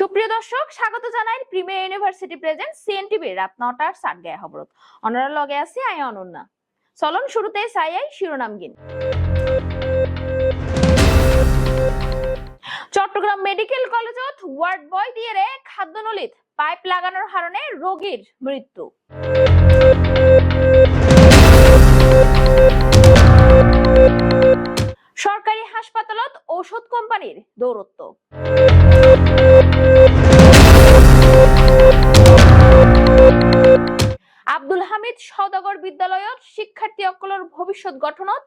সুপ্রিয় দর্শক, স্বাগত জানাই প্রিমিয়ার ইউনিভার্সিটি প্রেজেন্ট সিএনটিভি, রাত নটার সাত গায়ে অনারা লগে আছে আই অনন্যা। চলন শুরুতে সাইয়াই শিরোনাম গিন। চট্টগ্রাম মেডিকেল কলেজত ওয়ার্ড বয় দিয়ে রে খাদ্যনলিত পাইপ লাগানোর কারণে রোগীর মৃত্যু। সরকারি হাসপাতালত ঔষধ কোম্পানির দৌরত্ব। হামিদ সওদাগর বিদ্যালয়ত শিক্ষার্থী অকলর ভবিষ্যৎ গঠনত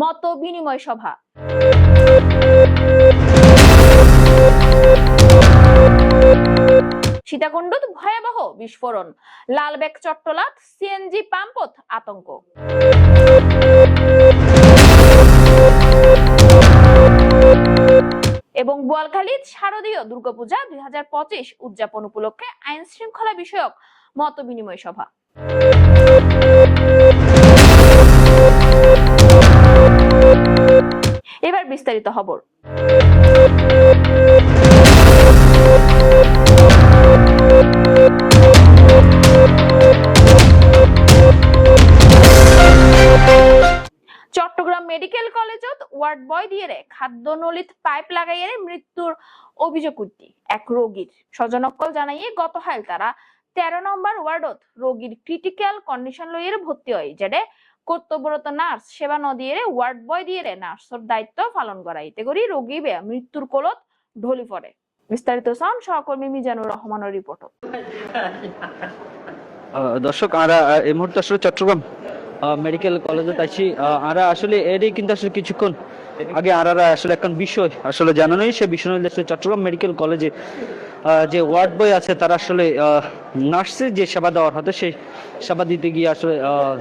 মত বিনিময় সভা। সীতাকুণ্ডত ভয়াবহ বিস্ফোরণ। লালবেগ চট্টলাত, সিএনজি পাম্পত আতঙ্ক এবং বোয়ালখালীত শারদীয় দুর্গাপূজা দুই হাজার পঁচিশ উদযাপন উপলক্ষে আইন শৃঙ্খলা বিষয়ক মত বিনিময় সভা। এবার বিস্তারিত খবর। চট্টগ্রাম মেডিকেল কলেজত ওয়ার্ড বয় দিয়ে খাদ্য নলিত পাইপ লাগাইয়ে মৃত্যুর অভিযোগ উঠতি এক রোগীর। স্বজনকল জানাইয়ে গত হাল তারা তেরো নম্বর ওয়ার্ডত রোগীর ক্রিটিক্যাল কন্ডিশন লইয়ে ভর্তি হয় যেটা কর্তব্যরত নার্স সেবা নদিয়ে ওয়ার্ড বয় দিয়ে নার্সর দায়িত্ব পালন করাই এতে করি রোগী মৃত্যুর কোলত ঢলি পড়ে। বিস্তারিত সাউন্ড সহকর্মী মিজানুর রহমানের রিপোর্ট দর্শক আমরা এই মুহূর্তে আসলে চট্টগ্রাম মেডিকেল কলেজে আছি। আমরা আসলে এরই কিন্তু আসলে কিছুক্ষণ আগে আরারা আসলে এখন বিষয় আসলে জানানোই সে বিষয় চট্টগ্রাম মেডিকেল কলেজে যে ওয়ার্ড বয় আছে তারা আসলে নার্সের যে সেবা দেওয়ার হতো সেই সেবা দিতে গিয়ে আসলে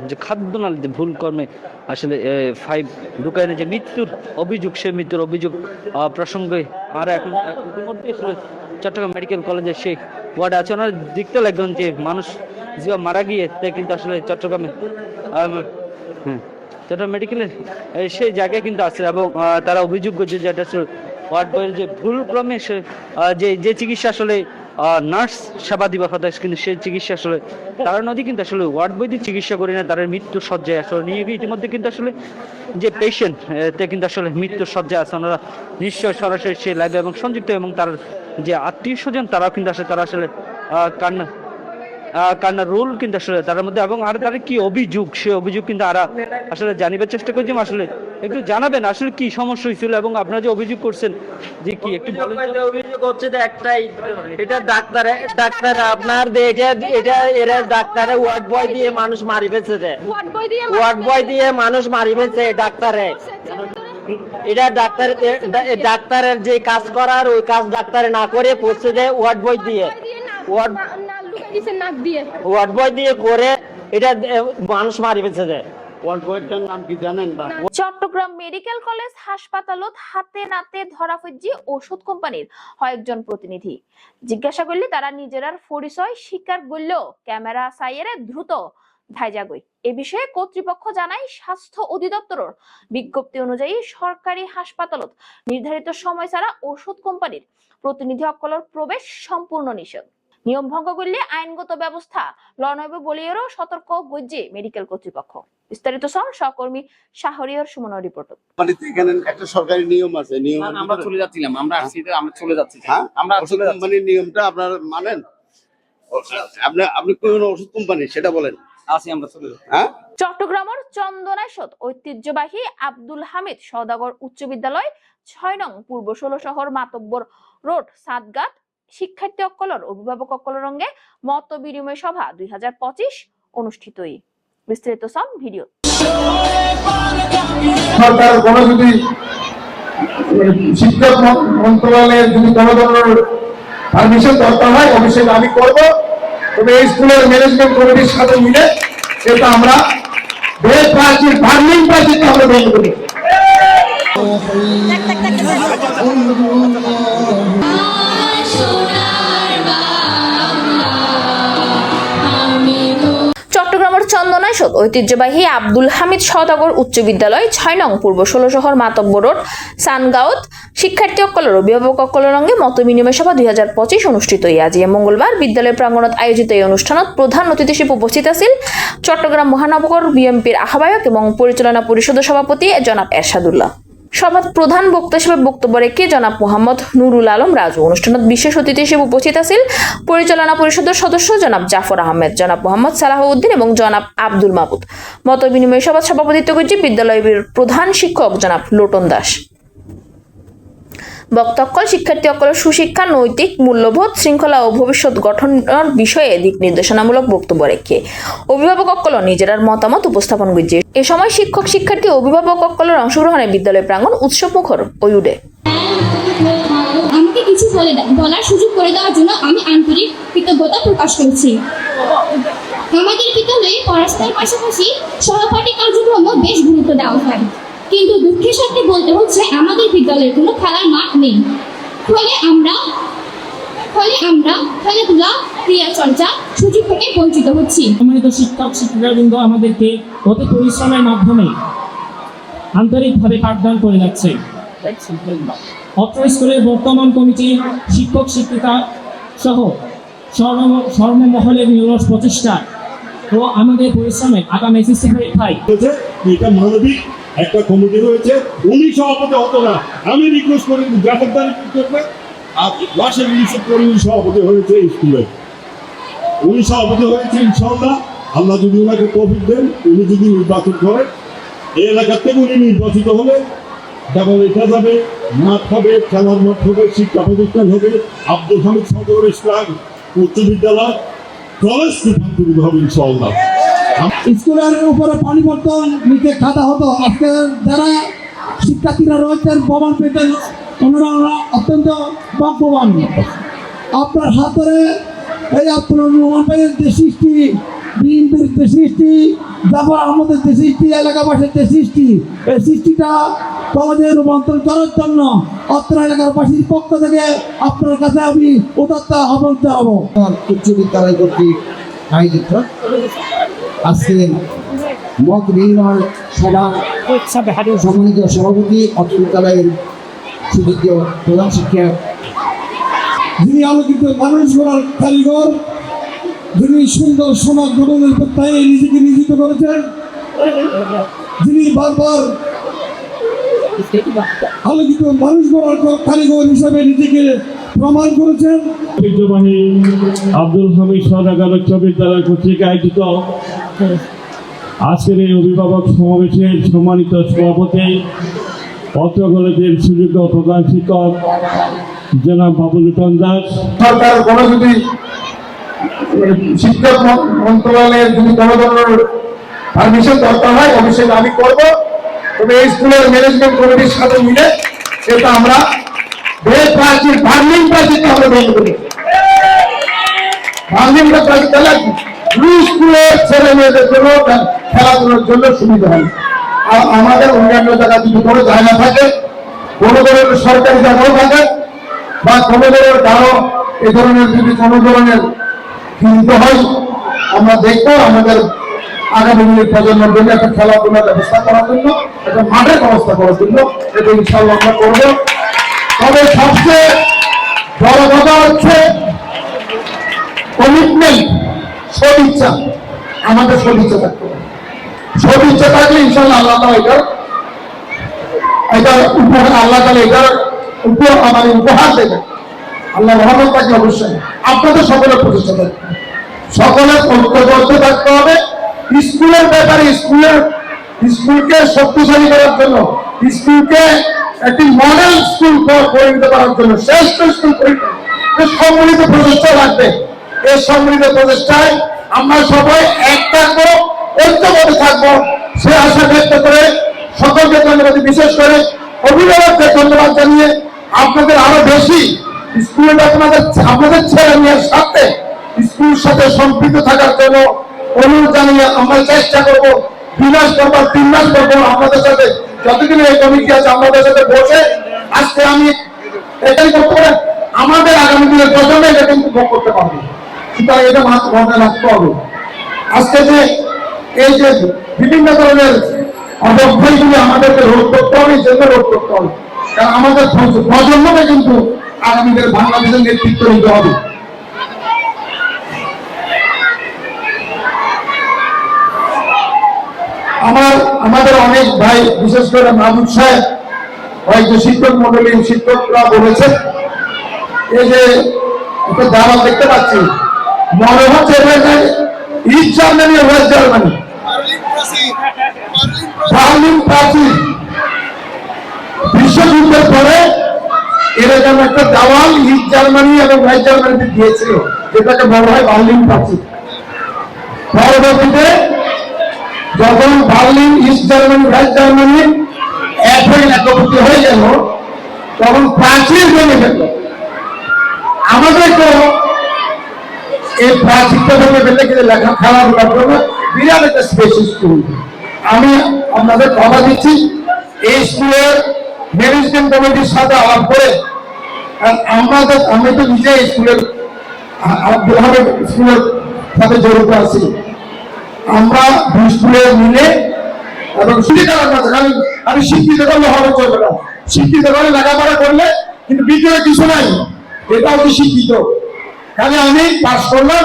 যে খাদ্য নালীতে ভুল কর্মে আসলে ফাইভ ঢুকায় যে মৃত্যুর অভিযোগ সে মৃত্যুর অভিযোগ প্রসঙ্গে আর এখন ইতিমধ্যে চট্টগ্রাম মেডিকেল কলেজে সেই ওয়ার্ডে আছে। ওনারা দেখতে লাগবেন যে মানুষ যে মারা গিয়ে তা কিন্তু আসলে চট্টগ্রামে হ্যাঁ, চট্টগ্রাম মেডিকেলের সেই জায়গায় কিন্তু আছে এবং তারা অভিযোগ করছে যে এটা ওয়ার্ড বয়ের যে ভুল ক্রমে সে যে যে চিকিৎসা আসলে নার্স সেবা দিবা কথা কিন্তু সেই চিকিৎসা আসলে, তারা নদী কিন্তু আসলে ওয়ার্ড বৈদিক চিকিৎসা করি না তারা মৃত্যু সজ্জায় আসলে নিয়ে গিয়ে ইতিমধ্যে কিন্তু আসলে যে পেশেন্ট তে কিন্তু আসলে মৃত্যুর সজ্জায় আছে। ওনারা নিশ্চয় সরাসরি সে লাইভে এবং সংযুক্ত এবং তার যে আত্মীয় স্বজন, তারাও কিন্তু আসলে, তারা আসলে কান্না কান্নার রোল কিন্তু আসলে তার মধ্যে এবং আর তার কি অভিযোগ? সে অভিযোগ কিন্তু আর আসলে জানিবার চেষ্টা করছি আসলে একটু জানাবেন আসলে কি সমস্যা হয়েছিল এবং আপনারা যে অভিযোগ করছেন যে কি একটু অভিযোগ হচ্ছে যে একটাই এটা ডাক্তার ডাক্তার আপনার এটা এটা এরা ডাক্তারে ওয়ার্ড বয় দিয়ে মানুষ মারি ফেলছে যে। ওয়ার্ড বয় দিয়ে মানুষ মারি ফেলছে ডাক্তারে। এটা ডাক্তার ডাক্তারের যে কাজ করার ওই কাজ ডাক্তারে না করে পড়ছে যে ওয়ার্ড বয় দিয়ে। ওয়ার্ড নাক দিয়ে। ওয়ার্ড বয় দিয়ে করে এটা মানুষ মারি ফেলছে যে। চট্টগ্রাম মেডিকেল কলেজ হাসপাতালত হাতে নাতে ধরা ওষুধ কোম্পানির কয়েকজন প্রতিনিধি। জিজ্ঞাসা করলে তারা নিজেরার পরিচয় স্বীকার করলেও ক্যামেরা দ্রুত এ বিষয়ে কর্তৃপক্ষ জানায়, স্বাস্থ্য অধিদপ্তরের বিজ্ঞপ্তি অনুযায়ী সরকারি হাসপাতালত নির্ধারিত সময় ছাড়া ওষুধ কোম্পানির প্রতিনিধি অকলর প্রবেশ সম্পূর্ণ নিষেধ। নিয়ম ভঙ্গ করলে আইনগত ব্যবস্থা লনৈব বলিয়েরও সতর্ক গজ্জে মেডিকেল কর্তৃপক্ষ। বিস্তারিত সহ সহকর্মী শাহরিয়ার সুমন রিপোর্ট। মানে এখানে একটা সরকারি নিয়ম আছে নিয়ম আমরা চলে যাচ্ছিলাম আমরা আসছি আমরা চলে যাচ্ছি। হ্যাঁ? আমরা ওষুধ চলে যাচ্ছি। কোম্পানির নিয়মটা আপনার মানেন? আপনি আপনি কোন ওষুধ কোম্পানি সেটা বলেন। আসি আমরা চলে যাচ্ছি। হ্যাঁ? চট্টগ্রামের চন্দনাইশত ঐতিহ্যবাহী আব্দুল হামিদ সওদাগর উচ্চ বিদ্যালয় ছয় নং পূর্ব ষোলো শহর মাতব্বর রোড সাতগাত শিক্ষার্থী অক্কলর অভিভাবক অক্কলর রঙ্গে মত বিনিময় সভা দুই হাজার পঁচিশ অনুষ্ঠিতই। বিস্তারিত সব ভিডিও সরকার কোনো যদি মানে শিক্ষা মন- মন্ত্রণালয়ের যদি কোনো ধরনের পারমিশন দরকার হয় অবশ্যই আমি করব তবে এই স্কুলের ম্যানেজমেন্ট কমিটির সাথে মিলে এটা আমরা বেশ প্রাচীর বার্নিং প্রাচীরটা আমরা বন্ধ করি পরিষদ ঐতিহ্যবাহী আব্দুল হামিদ সদাগর উচ্চ বিদ্যালয়, ছয় নং পূর্ব ষোলো শহর মাতব্য রোড, সানগাঁওত। শিক্ষার্থী অকলের অভিভাবক অকলের অঙ্গে মত বিনিময় সভা দুই হাজার পঁচিশ অনুষ্ঠিত আজি মঙ্গলবার বিদ্যালয় প্রাঙ্গণত আয়োজিত এই অনুষ্ঠানত প্রধান অতিথি হিসেবে উপস্থিত আছিল চট্টগ্রাম মহানগর বিএমপির আহ্বায়ক এবং পরিচালনা পরিষদের সভাপতি জনাব এরশাদুল্লাহ। সভাত প্রধান বক্তা হিসেবে বক্তব্য রেখে জনাব মোহাম্মদ নুরুল আলম রাজু। অনুষ্ঠানত বিশেষ অতিথি হিসেবে উপস্থিত আছিল পরিচালনা পরিষদের সদস্য জনাব জাফর আহমেদ, জনাব মোহাম্মদ সালাহউদ্দিন এবং জনাব আব্দুল মাহমুদ মত বিনিময় সভাপতিত্ব করছে বিদ্যালয়ের প্রধান শিক্ষক জনাব লোটন দাস। বক্তব্য শিক্ষার্থী অকলের সুশিক্ষা, নৈতিক, মূল্যবোধ, শৃঙ্খলা ও ভবিষ্যৎ গঠনের বিষয়ে দিক নির্দেশনামূলক বক্তব্য রেখে অভিভাবক অকল নিজেরার মতামত উপস্থাপন করছে। এ সময় শিক্ষক, শিক্ষার্থী অভিভাবক অকলের অংশগ্রহণে বিদ্যালয় প্রাঙ্গণ উৎসব মুখর হয়ে উঠে। আমাকে কিছু বলে বলার সুযোগ করে দেওয়ার জন্য আমি আন্তরিক কৃতজ্ঞতা প্রকাশ করছি। আমাদের বিদ্যালয়ে পড়াশোনার পাশাপাশি সহপাঠী কার্যক্রমও বেশ গুরুত্ব দেওয়া হয়। কিন্তু দুঃখের সাথে বলতে হচ্ছে আমাদের বিদ্যালয়ের কোনো খেলার মাঠ নেই। ফলে আমরা ফলে আমরা খেলাধুলা ক্রিয়া চর্চা সুযোগ থেকে বঞ্চিত হচ্ছি। সম্মানিত শিক্ষক শিক্ষিকাবৃন্দ আমাদেরকে অতি পরিশ্রমের মাধ্যমে আন্তরিকভাবে পাঠদান করে যাচ্ছে। অত্র স্কুলের বর্তমান কমিটি শিক্ষক শিক্ষিকা সহ সর্ব- সর্বমহলের নিরস প্রচেষ্টা ও আমাদের পরিশ্রমে আগামী এসএসসি পরীক্ষায় এটা মানবিক একটা কমিটি রয়েছে, উনি সভাপতি হতো না। আমি রিকোয়েস্ট করি গ্রাফকদার করবে আর লাশের রিলিজের করে সভাপতি হয়েছে স্কুলে। উনি সভাপতি হয়েছে ইনশাল্লাহ আল্লাহ যদি ওনাকে তৌফিক দেন, উনি যদি নির্বাচন করেন এই এলাকার থেকে উনি নির্বাচিত হলে যেমন এটা যাবে, মাঠ হবে, খেলার মাঠ হবে, শিক্ষা প্রতিষ্ঠান হবে, আব্দুল হামিদ সদর ইসলাম উচ্চ বিদ্যালয় কলেজ রূপান্তরিত হবে ইনশাল্লাহ স্কুলের উপরে পরিবর্তন নিতে খাতা হতো। আজকে যারা শিক্ষার্থীরা রয়েছেন, প্রমাণ পেতেন, ওনারা অত্যন্ত ভাগ্যবান। আপনার হাতের এই আপনার যে সৃষ্টি, বিএনপির যে সৃষ্টি জাফর আহমদের যে সৃষ্টি, এলাকাবাসীর যে সৃষ্টি, এই সৃষ্টিটা কলেজে রূপান্তর করার জন্য অত্র এলাকাবাসীর পক্ষ থেকে আপনার কাছে আমি উদাত্ত আহ্বান জানাব। উচ্চ বিদ্যালয় কর্তৃক আয়োজিত। আজকে মত বিনিময় সভা সম্মানিত সভাপতি অত্র বিদ্যালয়ের সুযোগ্য প্রধান শিক্ষক, যিনি আলোকিত মানুষ গড়ার কারিগর, যিনি সুন্দর সমাজ গঠনের প্রত্যয়ে নিজেকে নিয়োজিত করেছেন, যিনি বারবার আলোকিত মানুষ গড়ার কারিগর হিসাবে নিজেকে প্রমাণ করেছেন। ঐতিহ্যবাহী আব্দুল হামিদ সদাগর উচ্চ বিদ্যালয় কর্তৃক আয়োজিত আজকের এই অভিভাবক সমাবেশের সম্মানিত সভাপতি অত্র কলেজের সুযোগ্য প্রধান শিক্ষক জনাব বাবুল দাস। সরকার কোনো যদি শিক্ষক মন্ত্রণালয়ের যদি কোনো ধরনের পারমিশন দরকার হয় অবশ্যই আমি করব। তবে এই স্কুলের ম্যানেজমেন্ট কমিটির সাথে মিলে এটা আমরা বেশ খেলাধুলার জন্য সুবিধা হয়। আর আমাদের অন্যান্য জায়গা যদি কোনো জায়গা থাকে, কোনো ধরনের সরকারি জায়গাও থাকে, বা কোনো ধরনের কারও এ ধরনের যদি কোনো ধরনের কিনতে হয়, আমরা দেখব আমাদের আগামী দিনের প্রজন্মের জন্য একটা খেলাধুলার ব্যবস্থা করার জন্য, একটা মাঠের ব্যবস্থা করার জন্য, এটা ইনশাল্লাহ আমরা করব। তবে সবচেয়ে বড় কথা হচ্ছে কমিটমেন্ট সদিচ্ছা। আমাদের সদিচ্ছা থাকতে হবে। সদিচ্ছা থাকলে ইনশাল্লাহ এটার এটার উপহার, আল্লাহ তাহলে এটার উপহার দেবে আল্লাহ তাকে অবশ্যই। আপনাদের সকলের প্রচেষ্টা থাকবে। সকলের ঐক্যবদ্ধ থাকতে হবে। স্কুলের ব্যাপারে স্কুলের, স্কুলকে শক্তিশালী করার জন্য, স্কুলকে একটি মডেল স্কুল পরিণত করার জন্য, শ্রেষ্ঠ স্কুল সম্মিলিত প্রচেষ্টা লাগবে। এই সম্মিলিত প্রচেষ্টায় আমরা সবাই এক থাকব ঐক্যবদ্ধ থাকব। সে আশা ব্যক্ত করে সকলকে ধন্যবাদ, বিশেষ করে অভিভাবককে ধন্যবাদ জানিয়ে আপনাদের আরও বেশি স্কুলে আপনাদের আপনাদের ছেলে মেয়ের সাথে স্কুলের সাথে সম্পৃক্ত থাকার জন্য অনুরোধ জানিয়ে আমরা চেষ্টা করব। তিন মাস আপনাদের সাথে, যতদিন এই কমিটি আছে আমাদের সাথে বসে আজকে আমি এটাই করতে পারেন আমাদের আগামী দিনের এটা কিন্তু ভোগ করতে পারবে। সুতরাং এটা মাথা মাথায় রাখতে হবে। আজকে যে এই যে বিভিন্ন ধরনের আমাদেরকে রোধ করতে হবে জন্য রোধ করতে হবে। কারণ আমাদের প্র- প্রজন্মকে কিন্তু আগামীদের বাংলাদেশের নেতৃত্ব নিতে হবে। আমার, আমাদের অনেক ভাই, বিশেষ করে মাহমুদ সাহেব কয়েকজন শিক্ষক মন্ডলী, শিক্ষকরা বলেছেন, এই যে একটা দাওয়াত দেখতে পাচ্ছি, মনে হচ্ছে ইস্ট জার্মানি ওয়েস্ট জার্মানি বিশ্বযুদ্ধের পরে এরকম একটা দেওয়াল ইস্ট জার্মানি এবং ওয়েস্ট জার্মানিতে দিয়েছিল যেটাকে বলা হয় বার্লিন প্রাচীর। পরবর্তীতে যখন Berlin, east Germany, west Germany এক হয়ে একত্রিত হয়ে গেল, তখন প্রাচীর ভেঙে গেল আমাদেরকেও এই প্রাচীরটা ভেঙে ফেলতে গেলে লেখা খেলাধুলার জন্য বিরাট একটা স্পেস স্কুল আমি আপনাদের কথা দিচ্ছি, এই স্কুলের ম্যানেজমেন্ট কমিটির সাথে আলাপ করে আর আমাদের আমি তো নিজে স্কুলের স্কুলের সাথে জড়িত আছি। আমরা দুই মিলে এবং সুবিধা রাখতে আমি আমি শিক্ষিত করলে হবে চলবে না। শিক্ষিত করে লেখাপড়া করলে কিন্তু ভিতরে কিছু নাই এটা হচ্ছে শিক্ষিত। খালি আমি পাস করলাম,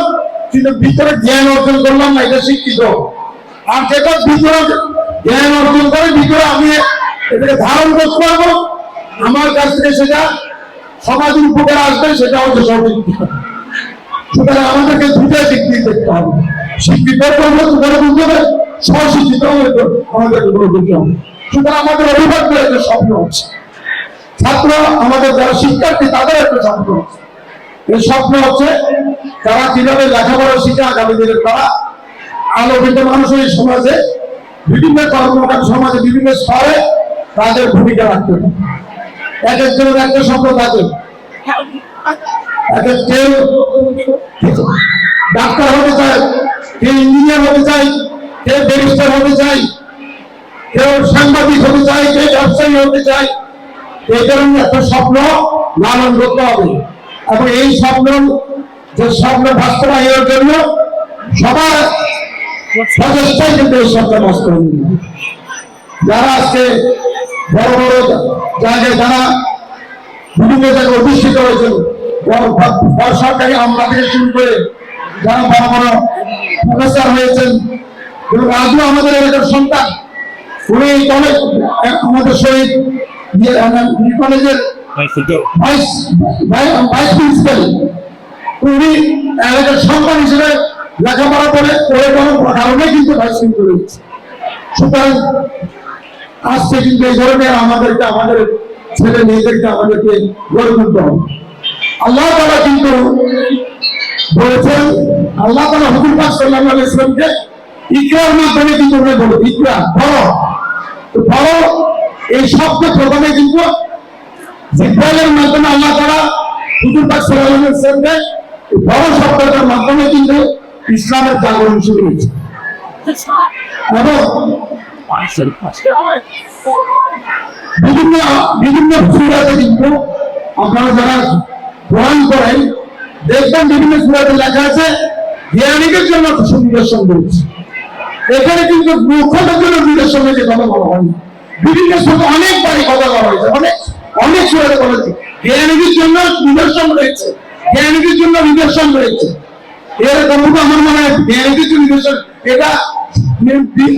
কিন্তু ভিতরে জ্ঞান অর্জন করলাম না, এটা শিক্ষিত। আর যেটা ভিতরে জ্ঞান অর্জন করে, ভিতরে আমি এটাকে ধারণ করতে পারব। আমার কাছ থেকে সেটা সমাজের উপকার আসবে সেটা হচ্ছে সহযোগিতা সুতরাং আমাদেরকে দুটাই দিক দিয়ে দেখতে হবে। শিক্ষিত স্বশিক্ষিত হবে সুতরাং আমাদের অভিভাবকদের একটা স্বপ্ন আছে। ছাত্র আমাদের যারা শিক্ষার্থী তাদের একটা স্বপ্ন এই স্বপ্ন হচ্ছে তারা কীভাবে লেখাপড়া শিখে আগামী দিনের তারা আলোকিত মানুষ এই সমাজে বিভিন্ন কর্মকাণ্ড সমাজে বিভিন্ন স্তরে তাদের ভূমিকা রাখতে হবে এক একজনের একটা স্বপ্ন থাকে এক এক কেউ ডাক্তার হতে চায় কে ইঞ্জিনিয়ার হতে চায় কে ব্যারিস্টার হতে চায় কেউ সাংবাদিক হতে চায় কে ব্যবসায়ী হতে চায় এই কারণে একটা স্বপ্ন লালন করতে হবে। এবং এই স্বপ্ন, যে স্বপ্ন বাস্তবায়নের জন্য সবার প্রচেষ্টাই কিন্তু এই স্বপ্ন বাস্তবায়ন যারা আজকে বড় বড় জায়গায় যারা বিভিন্ন জায়গায় অধিষ্ঠিত হয়েছেন সরকারি আমলা থেকে শুরু করে যারা বড় বড় প্রফেসর হয়েছেন আজও আমাদের এলাকার সন্তান উনি কলেজ আমাদের শহীদ ইয়ে, উনি কলেজের ভাইস ভাই- ভাইস প্রিন্সিপাল উনি এলাকার সন্তান হিসেবে লেখাপড়া করে করে কোনো কারণে কিন্তু ভাইস প্রিন্সিপাল হয়েছে সুতরাং আসছে কিন্তু এই ধরনের আমাদেরকে আমাদের ছেলে মেয়েদেরকে আমাদেরকে গড়ে তুলতে হবে। আল্লাহ কিন্তু বলেছেন, আল্লাহ তালা হুকুম পাক সাল্লাহ ইসলামকে ইকরার মাধ্যমে কিন্তু উনি বলো, ইকরা তো বড় এই শব্দ প্রথমে কিন্তু জিব্রাইলের মাধ্যমে আল্লাহ তালা হুকুম পাক সাল্লাহ ইসলামকে বড় শব্দটার মাধ্যমে কিন্তু ইসলামের জাগরণ শুরু হয়েছে। এবং বিভিন্ন বিভিন্ন সুরাতে কিন্তু আপনারা যারা গ্রহণ করেন দেখবেন বিভিন্ন সুরাতে লেখা আছে, জ্ঞানীদের জন্য সুনিদর্শন রয়েছে এখানে কিন্তু মূর্খদের জন্য নিদর্শন হয়েছে কথা বলা হয়নি। বিভিন্ন সুরে অনেকবারই কথা বলা হয়েছে, অনেক অনেক সুরাতে বলেছে জ্ঞানীদের জন্য নিদর্শন রয়েছে, জ্ঞানীদের জন্য নিদর্শন রয়েছে। আমার মনে হয় জন্য নিদর্শন, এটা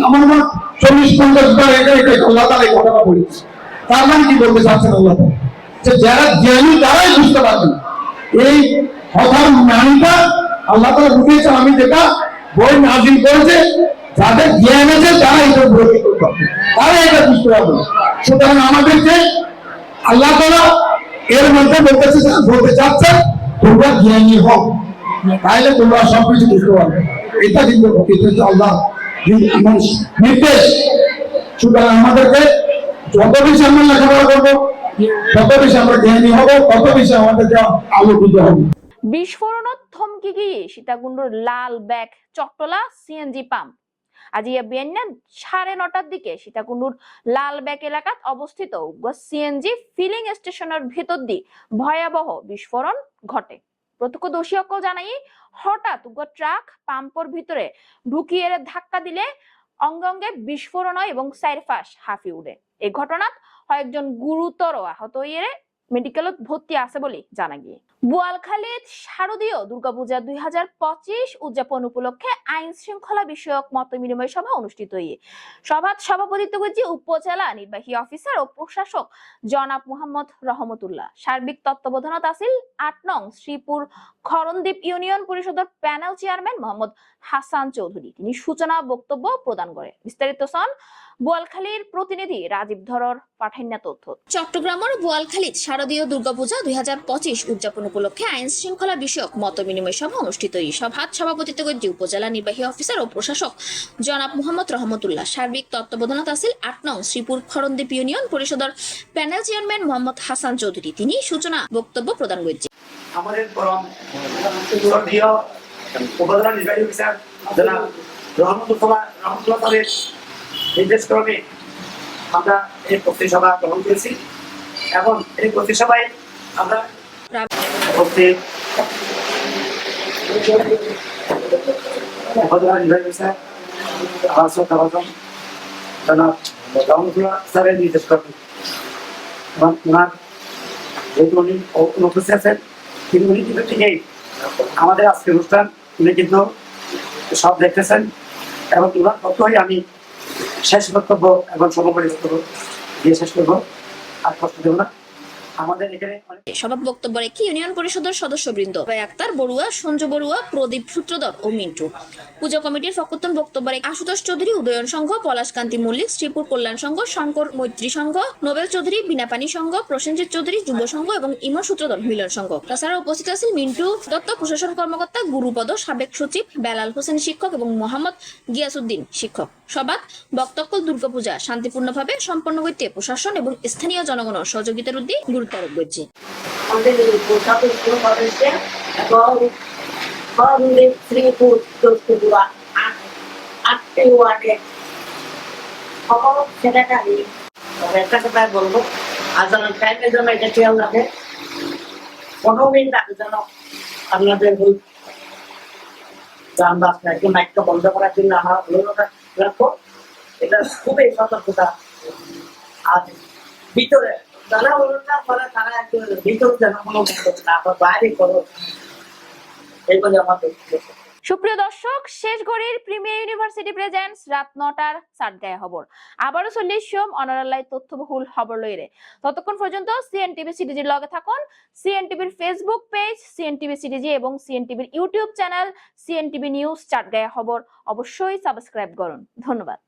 আমার মনে চল্লিশ, পঞ্চাশ বার এটা এটা আল্লাহ তালা এই ঘটনা বলেছে তার মানে কি বলতে চাচ্ছেন আল্লাহ যে যারা জ্ঞানী, তারাই বুঝতে এই কথার মানিটা আল্লাহ তালা বুঝিয়েছেন, আমি যেটা বই নাজিল করেছে, যাদের জ্ঞান আছে তারা এটা উপলব্ধি করতে পারবে। তারা এটা বুঝতে পারবে। সুতরাং আমাদেরকে আল্লাহ তালা এর মধ্যে বলতে চা- বলতে চাচ্ছেন, তোমরা জ্ঞানী হও। তাইলে তোমরা সবকিছু বুঝতে পারবে। এটা কিন্তু আল্লাহ নির্দেশ। সুতরাং আমাদেরকে যত বেশি আমরা লেখাপড়া করব, তত বেশি আমরা জ্ঞানী হব, তত বেশি আমাদেরকে আলোকিত হবে। বিস্ফোরণত থমকি গিয়ে সীতাকুণ্ডর লাল ব্যাগ চট্টলা সিএনজি পাম্প। আজি বিয়ান্না সাড়ে নটার দিকে সীতাকুণ্ডুর লাল ব্যাগ এলাকাত অবস্থিত সিএনজি ফিলিং স্টেশনের ভিতর দিয়ে ভয়াবহ বিস্ফোরণ ঘটে। প্রত্যক্ষদর্শী অকল জানাই, হঠাৎ উগ্র ট্রাক পাম্পর ভিতরে ঢুকিয়ে ধাক্কা দিলে অঙ্গে অঙ্গে বিস্ফোরণ হয় এবং সাইরফাস হাফি উঠে। এই ঘটনাত কয়েকজন গুরুতর আহত হয়ে মেডিকেলত ভর্তি আছে বলে জানা গিয়ে। বোয়ালখালীত শারদীয় দুর্গাপূজা দুই হাজার পঁচিশ উদযাপন উপলক্ষে আইন শৃঙ্খলা বিষয়ক মত বিনিময় সভা অনুষ্ঠিত হয়ে সভাত সভাপতিত্ব করছে উপজেলা নির্বাহী অফিসার ও প্রশাসক জনাব মোহাম্মদ রহমতুল্লাহ। সার্বিক তত্ত্বাবধানত আছিল আট নং শ্রীপুর খরণদ্বীপ ইউনিয়ন পরিষদের প্যানেল চেয়ারম্যান মোহাম্মদ হাসান চৌধুরী। তিনি সূচনা বক্তব্য প্রদান করে বিস্তারিত সন বোয়ালখালীর প্রতিনিধি রাজীব ধরর পাঠাইনা তথ্য। চট্টগ্রামের বোয়ালখালীত শারদীয় দুর্গাপূজা দুই হাজার পঁচিশ উদযাপন উপলক্ষে আইন শৃঙ্খলা বিষয়ক মত বিনিময় সভা অনুষ্ঠিত। এই সভাত সভাপতিত্ব করছে উপজেলা নির্বাহী অফিসার ও প্রশাসক জনাব মোহাম্মদ রহমতুল্লাহ। সার্বিক তত্ত্বাবধানত আছিল আট নং শ্রীপুর খরণদ্বীপ ইউনিয়ন পরিষদের প্যানেল চেয়ারম্যান মোহাম্মদ হাসান চৌধুরী। তিনি সূচনা বক্তব্য প্রদান করছে আমাদের পরম শ্রদ্ধেয় উপজেলা নির্বাহী অফিসার জনাব রহমতুল্লাহ রহমতুল্লাহ সাহেবের নির্দেশ ক্রমে আমরা এই প্রতিসভা গ্রহণ করেছি এবং এই প্রতিসভায় আমরা নির্দেশ আছেন, কিন্তু আমাদের আজকের অনুষ্ঠান, উনি কিন্তু সব দেখতেছেন এবং ওনার তথ্যই আমি শেষ বক্তব্য এবং সর্বোপরি বক্তব্য দিয়ে শেষ করব। আর কষ্ট দেবো না। আমাদের সভা বক্তব্য রেখে ইউনিয়ন পরিষদের সদস্যবৃন্দ আক্তার, বড়ুয়া, সঞ্জু বড়ুয়া, প্রদীপ সূত্রধর ও মিন্টু। পূজা কমিটির ফকতন বক্তব্য রেখে আশুতোষ চৌধুরী, উদয়ন সংঘ পলাশকান্তি মল্লিক, শ্রীপুর কল্যাণ সংঘ, শঙ্কর মৈত্রী সংঘ, নোবেল চৌধুরী, বিনাপানি সংঘ, প্রসেনজিৎ চৌধুরী, যুব সংঘ এবং ইমর সূত্রধর মিলন সংঘ। তাছাড়া উপস্থিত আছেন মিন্টু দত্ত, প্রশাসন কর্মকর্তা, গুরুপদ, সাবেক সচিব, বেলাল হোসেন শিক্ষক এবং মোহাম্মদ গিয়াসুদ্দিন শিক্ষক। সবাত বক্তব্য দুর্গাপূজা, শান্তিপূর্ণভাবে সম্পন্ন করতে প্রশাসন এবং স্থানীয় জনগণের সহযোগিতার উদ্যোগ গুরুত্ব আরোপ করছে। আমাদের করণদ্বীপ শ্রীপুর আপনাদের বন্ধ করার জন্য আমার অনুরোধ রাখব এটা খুবই সতর্কতা। আর ভিতরে যারা না করে তারা ভিতরে যেন কোনো না বাইরে করো। এইগুলি আমার ব্যক্তিগত সুপ্রিয় দর্শক শেষ ঘড়ির প্রিমিয়ার ইউনিভার্সিটি প্রেজেন্টস রাত নটার সাতগায় খবর। আবারও চল্লিশ সোম অনারাল্লাই তথ্যবহুল খবর লইরে ততক্ষণ পর্যন্ত সিএনটিভি সিডিজির লগে থাকুন। সিএনটিভির ফেসবুক পেজ সিএনটিভি সিডিজি এবং সিএনটিভির ইউটিউব চ্যানেল সিএনটিভি নিউজ চাটগায়া খবর। অবশ্যই সাবস্ক্রাইব করুন। ধন্যবাদ।